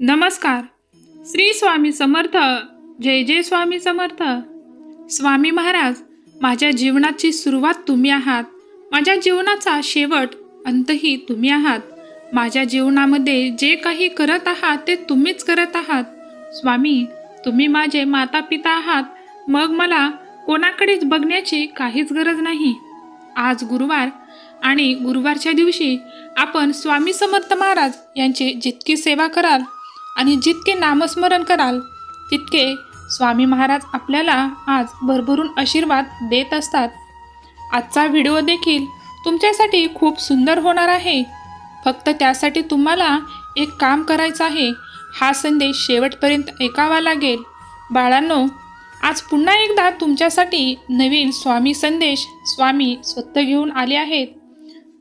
नमस्कार. श्री स्वामी समर्थ. जय जय स्वामी समर्थ. स्वामी महाराज माझ्या जीवनाची सुरुवात तुम्ही आहात. माझ्या जीवनाचा शेवट अंतही तुम्ही आहात. माझ्या जीवनामध्ये जे काही करत आहात ते तुम्हीच करत आहात. स्वामी तुम्ही माझे माता पिता आहात. मग मला कोणाकडेच बघण्याची काहीच गरज नाही. आज गुरुवार आणि गुरुवारच्या दिवशी आपण स्वामी समर्थ महाराज यांची जितकी सेवा कराल आणि जितके नामस्मरण कराल तितके स्वामी महाराज आपल्याला आज भरभरून आशीर्वाद देत असतात. आजचा व्हिडिओ देखील तुमच्यासाठी खूप सुंदर होणार आहे. फक्त त्यासाठी तुम्हाला एक काम करायचं आहे. हा संदेश शेवटपर्यंत ऐकावा लागेल. बाळांनो आज पुन्हा एकदा तुमच्यासाठी नवीन स्वामी संदेश स्वामी स्वतः घेऊन आले आहेत.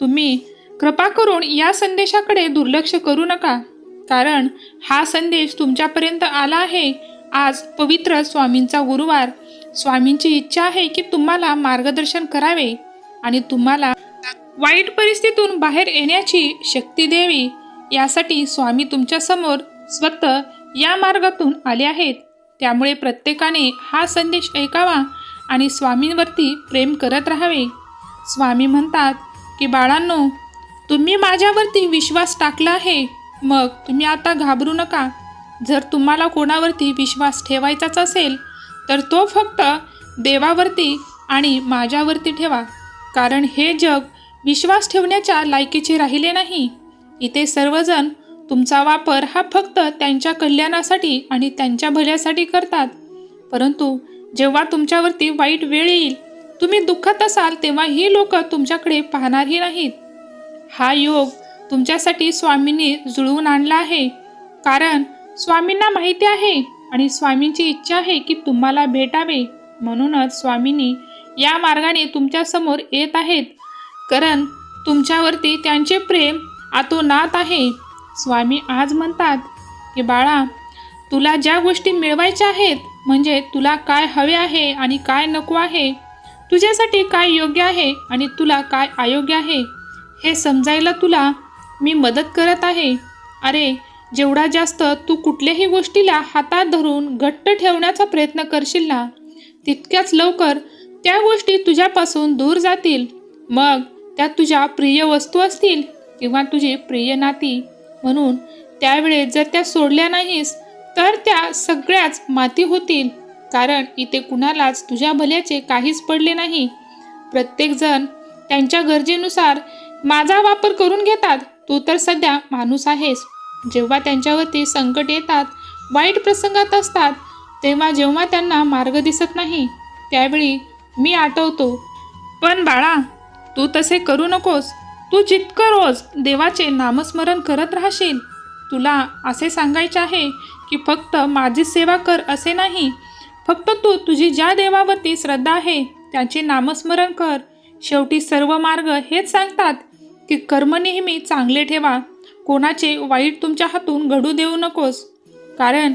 तुम्ही कृपा करून या संदेशाकडे दुर्लक्ष करू नका. कारण हा संदेश तुमच्यापर्यंत आला आहे. आज पवित्र स्वामींचा गुरुवार. स्वामींची इच्छा आहे की तुम्हाला मार्गदर्शन करावे आणि तुम्हाला वाईट परिस्थितीतून बाहेर येण्याची शक्ती द्यावी. यासाठी स्वामी तुमच्यासमोर स्वतः या मार्गातून आले आहेत. त्यामुळे प्रत्येकाने हा संदेश ऐकावा आणि स्वामींवरती प्रेम करत राहावे. स्वामी म्हणतात की बाळांनो तुम्ही माझ्यावरती विश्वास टाकला आहे. मग तुम्ही आता घाबरू नका. जर तुम्हाला कोणावरती विश्वास ठेवायचाच असेल तर तो फक्त देवावरती आणि माझ्यावरती ठेवा. कारण हे जग विश्वास ठेवण्याच्या लायकीचे राहिले नाही. इथे सर्वजण तुमचा वापर हा फक्त त्यांच्या कल्याणासाठी आणि त्यांच्या भल्यासाठी करतात. परंतु जेव्हा तुमच्यावरती वाईट वेळ येईल तुम्ही दुःखात असाल तेव्हा ही लोक तुमच्याकडे पाहणारही नाहीत. हा योग तुमच्यासाठी स्वामींनी जुळवून आणला आहे. कारण स्वामींना माहिती आहे आणि स्वामींची इच्छा आहे की तुम्हाला भेटावे. म्हणूनच स्वामींनी या मार्गाने तुमच्यासमोर येत आहेत. कारण तुमच्यावरती त्यांचे प्रेम आतोनात आहे. स्वामी आज म्हणतात की बाळा तुला ज्या गोष्टी मिळवायच्या आहेत म्हणजे तुला काय हवे आहे आणि काय नको आहे तुझ्यासाठी काय योग्य आहे आणि तुला काय अयोग्य आहे हे समजायला तुला मी मदत करत आहे. अरे जेवढा जास्त तू कुठल्याही गोष्टीला हातात धरून घट्ट ठेवण्याचा प्रयत्न करशील ना तितक्याच लवकर त्या गोष्टी तुझ्यापासून दूर जातील. मग त्या तुझ्या प्रिय वस्तू असतील किंवा तुझी प्रिय नाती. म्हणून त्यावेळेस जर त्या सोडल्या नाहीस तर त्या सगळ्याच माती होतील. कारण इथे कुणालाच तुझ्या भल्याचे काहीच पडले नाही. प्रत्येकजण त्यांच्या गरजेनुसार माझा वापर करून घेतात. तू तर सध्या माणूस आहेस. जेव्हा त्यांच्यावरती संकट येतात वाईट प्रसंगात असतात तेव्हा जेव्हा त्यांना मार्ग दिसत नाही त्यावेळी मी आठवतो. पण बाळा तू तसे करू नकोस. तू जितकं रोज देवाचे नामस्मरण करत राहशील तुला असे सांगायचे आहे की फक्त माझी सेवा कर असे नाही. फक्त तू तुझी ज्या देवावरती श्रद्धा आहे त्याचे नामस्मरण कर. शेवटी सर्व मार्ग हेच सांगतात की कर्म नेहमी चांगले ठेवा. कोणाचे वाईट तुमच्या हातून घडू देऊ नकोस. कारण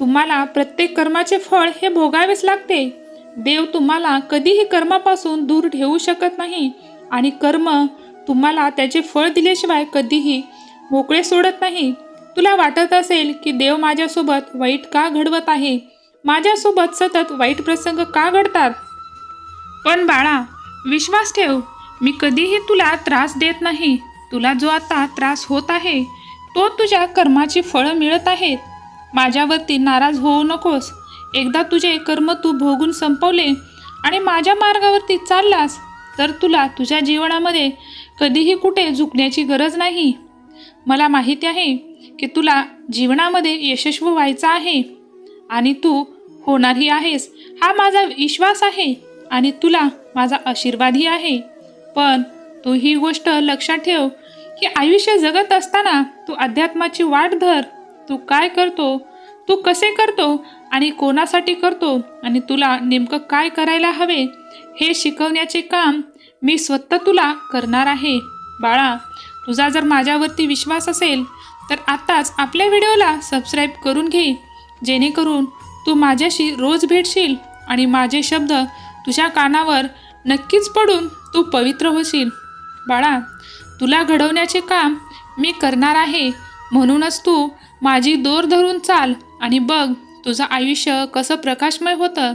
तुम्हाला प्रत्येक कर्माचे फळ हे भोगावेच लागते. देव तुम्हाला कधीही कर्मापासून दूर ठेवू शकत नाही आणि कर्म तुम्हाला त्याचे फळ दिल्याशिवाय कधीही मोकळे सोडत नाही. तुला वाटत असेल की देव माझ्यासोबत वाईट का घडवत आहे? माझ्यासोबत सतत वाईट प्रसंग का घडतात? पण बाळा विश्वास ठेव. मी कधीही तुला त्रास देत नाही. तुला जो आता त्रास होत आहे तो तुझ्या कर्माची फळं मिळत आहेत. माझ्यावरती नाराज होऊ नकोस. एकदा तुझे कर्म तू भोगून संपवले आणि माझ्या मार्गावरती चाललास तर तुला तुझ्या जीवनामध्ये कधीही कुठे झुकण्याची गरज नाही. मला माहिती आहे की तुला जीवनामध्ये यशस्वी व्हायचं आहे आणि तू होणारही आहेस हा माझा विश्वास आहे आणि तुला माझा आशीर्वादही आहे. पण तू ही गोष्ट लक्षात ठेव की आयुष्य जगत असताना तू अध्यात्माची वाट धर. तू काय करतो? तू कसे करतो? आणि कोणासाठी करतो? आणि तुला नेमकं काय करायला हवे? हे शिकवण्याचे काम मी स्वतः तुला करणार आहे. बाळा तुझा जर माझ्यावरती विश्वास असेल तर आत्ताच आपल्या व्हिडिओला सबस्क्राईब करून घे. जेणेकरून तू माझ्याशी रोज भेटशील आणि माझे शब्द तुझ्या कानावर नक्कीच पडून तू पवित्र होशील. बाळा तुला घडवण्याचे काम मी करणार आहे. म्हणूनच तू माझी दोर धरून चाल आणि बघ तुझं आयुष्य कसं प्रकाशमय होतं.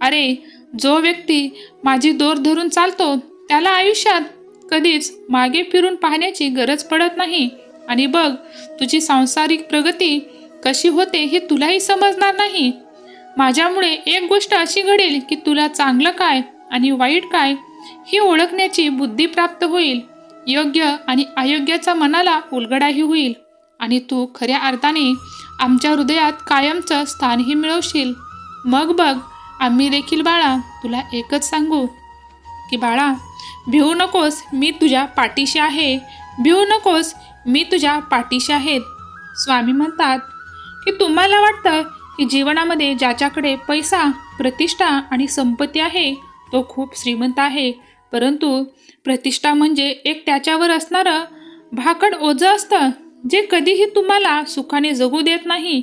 अरे जो व्यक्ती माझी दोर धरून चालतो त्याला आयुष्यात कधीच मागे फिरून पाहण्याची गरज पडत नाही. आणि बघ तुझी सांसारिक प्रगती कशी होते हे तुलाही समजणार नाही. माझ्यामुळे एक गोष्ट अशी घडेल की तुला चांगलं काय आणि वाईट काय ही ओळखण्याची बुद्धी प्राप्त होईल. योग्य आणि अयोग्याचा मनाला उलगडाही होईल. आणि तू खऱ्या अर्थाने आमच्या हृदयात कायमचं स्थानही मिळवशील. मग बघ आम्ही देखील बाळा तुला एकच सांगू की बाळा भिवू नकोस मी तुझ्या पाठीशी आहे. भिवू नकोस मी तुझ्या पाठीशी आहेत. स्वामी म्हणतात की तुम्हाला वाटतं की जीवनामध्ये ज्याच्याकडे पैसा प्रतिष्ठा आणि संपत्ती आहे तो खूप श्रीमंत आहे. परंतु प्रतिष्ठा म्हणजे एक त्याच्यावर असणारं भाकड ओझं असतं जे कधीही तुम्हाला सुखाने जगू देत नाही.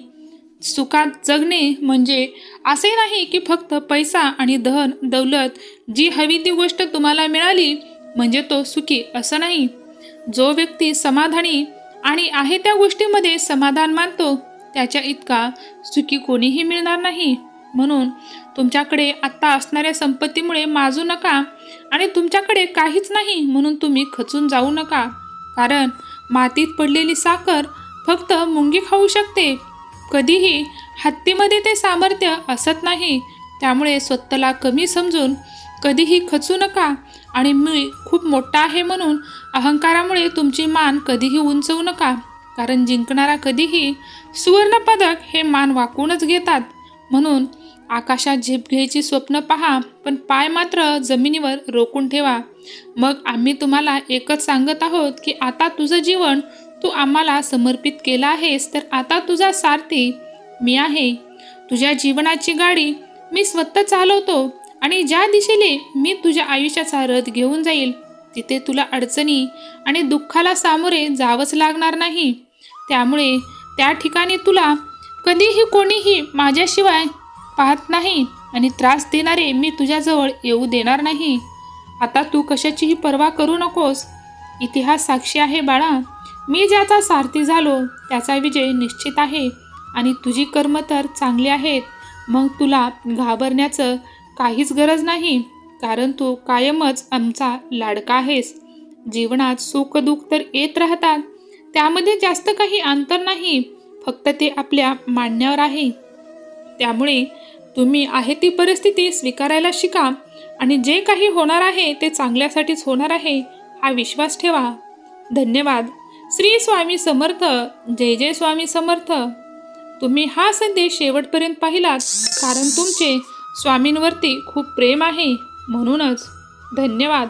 सुखात जगणे म्हणजे असे नाही की फक्त पैसा आणि धन दौलत जी हवी ती गोष्ट तुम्हाला मिळाली म्हणजे तो सुखी असं नाही. जो व्यक्ती समाधानी आणि आहे त्या गोष्टीमध्ये समाधान मानतो त्याच्या इतका सुखी कोणीही मिळणार नाही. म्हणून तुमच्याकडे आत्ता असणाऱ्या संपत्तीमुळे माजू नका आणि तुमच्याकडे काहीच नाही म्हणून तुम्ही खचून जाऊ नका. कारण मातीत पडलेली साखर फक्त मुंगी खाऊ शकते. कधीही हत्तीमध्ये ते सामर्थ्य असत नाही. त्यामुळे स्वतःला कमी समजून कधीही खचू नका आणि मी खूप मोठा आहे म्हणून अहंकारामुळे तुमची मान कधीही उंचवू नका. कारण जिंकणारा कधीही सुवर्णपदक हे मान वाकूनच घेतात. म्हणून आकाशात झेप घ्यायची स्वप्न पहा पण पाय मात्र जमिनीवर रोखून ठेवा. मग आम्ही तुम्हाला एकच सांगत आहोत की आता तुझं जीवन तू आम्हाला समर्पित केलं आहेस तर आता तुझा सारथी मी आहे. तुझ्या जीवनाची गाडी मी स्वतः चालवतो आणि ज्या दिशेने मी तुझ्या आयुष्याचा रथ घेऊन जाईल तिथे तुला अडचणी आणि दुःखाला सामोरे जावंच लागणार नाही. त्यामुळे त्या ठिकाणी तुला कधीही कोणीही माझ्याशिवाय पाहत नाही आणि त्रास देणारे मी तुझ्याजवळ येऊ देणार नाही. आता तू कशाचीही पर्वा करू नकोस. इतिहास साक्षी आहे बाळा. मी ज्याचा सारथी झालो त्याचा विजय निश्चित आहे आणि तुझी कर्म तर चांगली आहेत. मग तुला घाबरण्याचं काहीच गरज नाही कारण तू कायमच आमचा लाडका आहेस. जीवनात सुखदुःख तर येत राहतात. त्यामध्ये जास्त काही अंतर नाही. फक्त ते आपल्या मांडण्यावर आहे. त्यामुळे तुम्ही आहे ती परिस्थिती स्वीकारायला शिका आणि जे काही होणार आहे ते चांगल्यासाठीच होणार आहे हा विश्वास ठेवा. धन्यवाद. श्री स्वामी समर्थ. जय जय स्वामी समर्थ. तुम्ही हा संदेश शेवटपर्यंत पाहिलात कारण तुमचे स्वामींवरती खूप प्रेम आहे. म्हणूनच धन्यवाद.